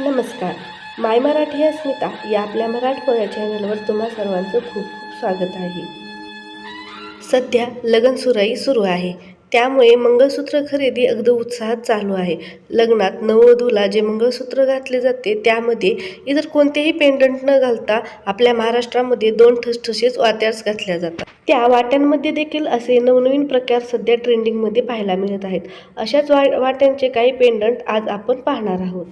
नमस्कार. माय मराठी अस्मिता या आपल्या मराठमोळ्या चॅनलवर तुम्हा सर्वांचं खूप खूप स्वागत आहे. सध्या लगनसुराई सुरू आहे. त्यामुळे मंगळसूत्र खरेदी अगदी उत्साहात चालू आहे. लग्नात नववधूला जे मंगळसूत्र घातले जाते त्यामध्ये इतर कोणतेही पेंडंट न घालता आपल्या महाराष्ट्रामध्ये दोन ठसठशीच वाट्यास घातल्या जातात. त्या वाट्यांमध्ये देखील असे नवनवीन प्रकार सध्या ट्रेंडिंगमध्ये पाहायला मिळत आहेत. अशाच वा वाट्यांचे काही पेंडंट आज आपण पाहणार आहोत.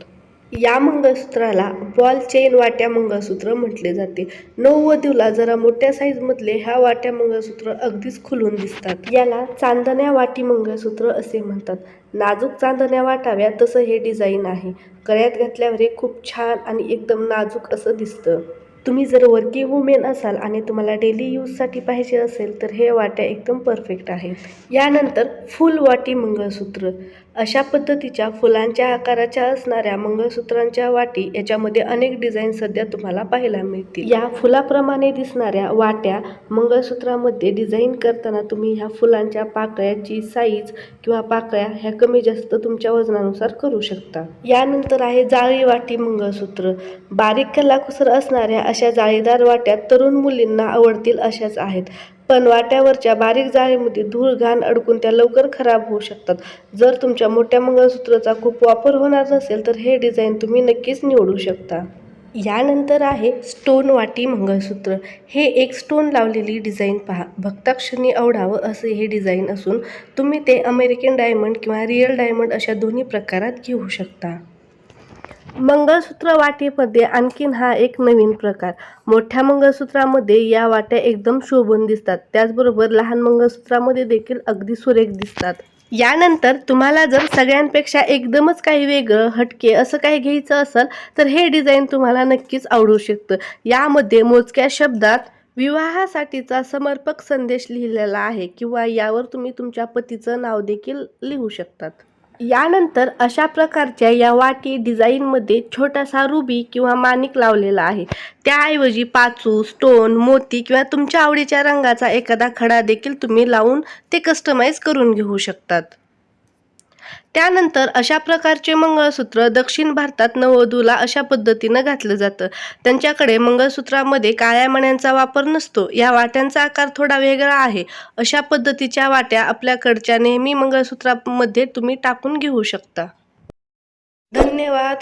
या मंगळसूत्राला बॉल चेन वाट्या मंगळसूत्र म्हटले जाते. नववधूला जरा मोठ्या साईजमधले ह्या वाट्या मंगळसूत्र अगदीच खुलून दिसतात. याला चांदण्या वाटी मंगळसूत्र असे म्हणतात. नाजूक चांदण्या वाटाव्या तसं हे डिझाईन आहे. गळ्यात घातल्यावर हे खूप छान आणि एकदम नाजूक असं दिसतं. तुम्ही जर वर्किंग वुमेन असाल आणि तुम्हाला डेली यूजसाठी पाहिजे असेल तर हे वाट्या एकदम परफेक्ट आहेत. यानंतर फुल वाटी मंगळसूत्र. अशा पद्धतीच्या फुलांच्या आकाराच्या असणाऱ्या मंगळसूत्रांच्या वाटी याच्यामध्ये अनेक डिझाईन सध्या तुम्हाला पाहायला मिळतील. या फुलाप्रमाणे दिसणाऱ्या वाट्या मंगळसूत्रामध्ये डिझाईन करताना तुम्ही ह्या फुलांच्या पाकळ्याची साईज किंवा पाकळ्या ह्या कमी जास्त तुमच्या वजनानुसार करू शकता. यानंतर आहे जाळी वाटी मंगळसूत्र. बारीक कलाकुसर असणाऱ्या अशा जाळीदार वाट्या तरुण मुलींना आवडतील अशाच आहेत. पण वाट्यावरच्या बारीक जाळीमध्ये धूळ घाण अडकून त्या लवकर खराब होऊ शकतात. जर तुमच्या मोठ्या मंगळसूत्राचा खूप वापर होणार नसेल तर हे डिझाईन तुम्ही नक्कीच निवडू शकता. यानंतर आहे स्टोन वाटी मंगळसूत्र. हे एक स्टोन लावलेली डिझाईन पहा. भक्ताक्षणी आवडावं असे हे डिझाईन असून तुम्ही ते अमेरिकन डायमंड किंवा रिअल डायमंड अशा दोन्ही प्रकारात घेऊ शकता. मंगळसूत्र वाटेमध्ये आणखीन हा एक नवीन प्रकार. मोठ्या मंगळसूत्रामध्ये या वाट्या एकदम शोभून दिसतात. त्याचबरोबर लहान मंगळसूत्रामध्ये देखील अगदी सुरेख दिसतात. यानंतर तुम्हाला जर सगळ्यांपेक्षा एकदमच काही वेगळं हटके असं काही घ्यायचं असेल तर हे डिझाईन तुम्हाला नक्कीच आवडू शकतं. यामध्ये मोजक्या शब्दात विवाहासाठीचा समर्पक संदेश लिहिलेला आहे किंवा यावर तुम्ही तुमच्या पतीचं नाव देखील लिहू शकतात. यानंतर अशा प्रकारच्या या वाटी डिझाईनमध्ये छोटासा रुबी किंवा माणिक लावलेला आहे. त्याऐवजी पाचू स्टोन मोती किंवा तुमच्या आवडीच्या रंगाचा एखादा खडा देखील तुम्ही लावून ते कस्टमाइज करून घेऊ शकतात. त्यानंतर अशा प्रकारचे मंगळसूत्र दक्षिण भारतात नववधूला अशा पद्धतीनं घातलं जातं. त्यांच्याकडे मंगळसूत्रामध्ये काळ्या मण्यांचा वापर नसतो. या वाट्यांचा आकार थोडा वेगळा आहे. अशा पद्धतीच्या वाट्या आपल्याकडच्या नेहमी मंगळसूत्रामध्ये तुम्ही टाकून घेऊ शकता. धन्यवाद.